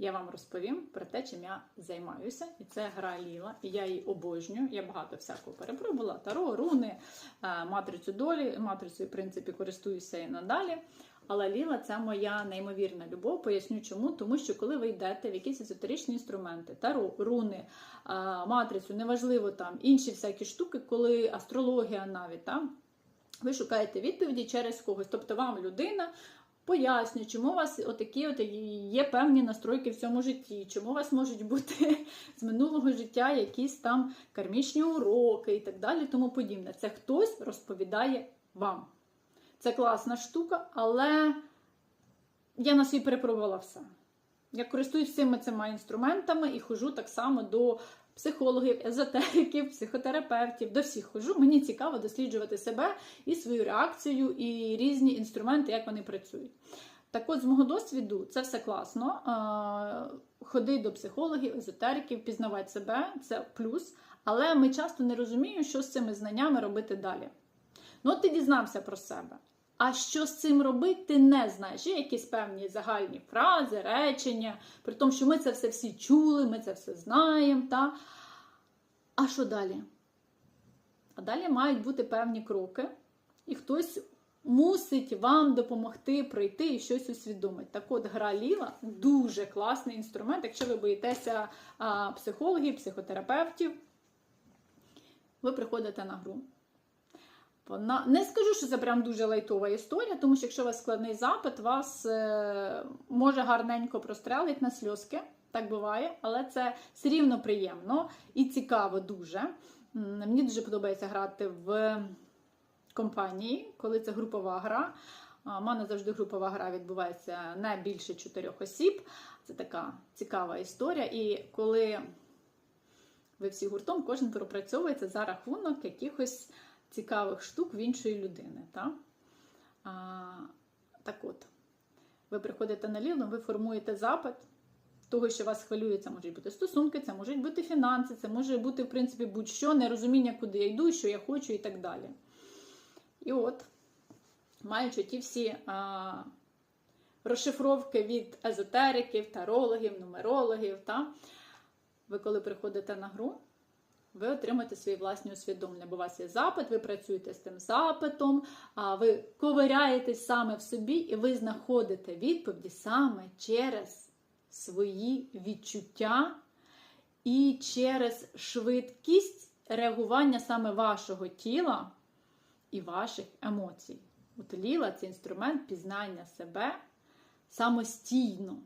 я вам розповім про те, чим я займаюся. І це гра Ліла. І я її обожнюю. Я багато всякого перепробувала. Таро, руни, е, матрицю долі, матрицею, в принципі, користуюся і надалі. Але Ліла це моя неймовірна любов. Поясню чому. Тому що коли ви йдете в якісь езотеричні інструменти, таро, руни, матрицю, неважливо там інші всякі штуки, коли астрологія навіть там. Ви шукаєте відповіді через когось. Тобто вам людина пояснює, чому у вас отакі от є певні настройки в цьому житті, чому у вас можуть бути з минулого життя якісь там кармічні уроки і так далі, тому подібне. Це хтось розповідає вам. Це класна штука, але я на свій перепробувала все. Я користуюсь всіми цими інструментами і ходжу так само до психологів, езотериків, психотерапевтів, до всіх ходжу. Мені цікаво досліджувати себе і свою реакцію, і різні інструменти, як вони працюють. Так от, з мого досвіду, це все класно. Ходи до психологів, езотериків, пізнавати себе це плюс. Але ми часто не розуміємо, що з цими знаннями робити далі. Ну, от ти дізнався про себе. А що з цим робити, ти не знаєш. Є якісь певні загальні фрази, речення, при тому, що ми це все всі чули, ми це все знаємо. Та? А що далі? А далі мають бути певні кроки, і хтось мусить вам допомогти пройти і щось усвідомити. Так от гра Ліла дуже класний інструмент, якщо ви боїтеся психологів, психотерапевтів, ви приходите на гру. Вона не скажу, що це прям дуже лайтова історія, тому що якщо у вас складний запит, вас е, може гарненько прострелить на сльозки. Так буває, але це все рівно приємно і цікаво дуже. Мені дуже подобається грати в компанії, коли це групова гра. У мене завжди групова гра відбувається не більше чотирьох осіб. Це така цікава історія. І коли ви всі гуртом, кожен пропрацьовується за рахунок якихось цікавих штук в іншої людини. Та? А, так от, ви приходите на Лілу, ви формуєте запит того, що вас хвилює, це можуть бути стосунки, це можуть бути фінанси, це може бути, в принципі, будь-що, нерозуміння, куди я йду, що я хочу і так далі. І от, маючи ті всі а, розшифровки від езотериків, тарологів, нумерологів, та, ви коли приходите на гру, ви отримаєте свої власні усвідомлення, бо у вас є запит, ви працюєте з тим запитом, ви ковиряєтесь саме в собі, і ви знаходите відповіді саме через свої відчуття і через швидкість реагування саме вашого тіла і ваших емоцій. От Ліла це інструмент пізнання себе самостійно.